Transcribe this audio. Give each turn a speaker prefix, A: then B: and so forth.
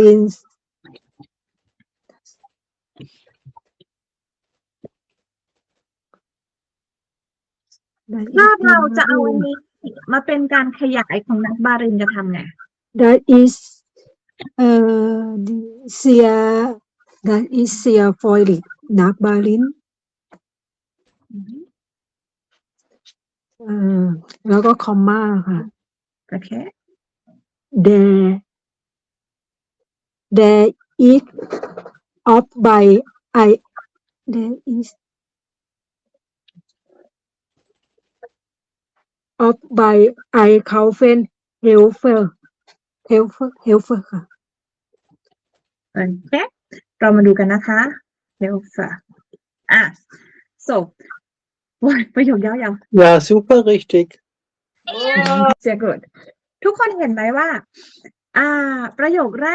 A: รินถ้าเราจะเอาอันนี้มาเป็นการขยายของนักบารินจะทำไง
B: That is เอ่อเสีย That is เสียฟอยลิกนักบารินเอ่อแล้วก็คอมมาค่ะโอเค There There is of by I there is of by I c o f f e n Helfer Helfer Helfer ค่ะ
A: โอเคเรามาดูกันนะคะ Helfer อ่ะ so โอ้ประโยคยาวยัง
C: Ja, super richtig.
A: Sehr g o o ทุกคนเห็นไหมว่าอ่าประโยคแรก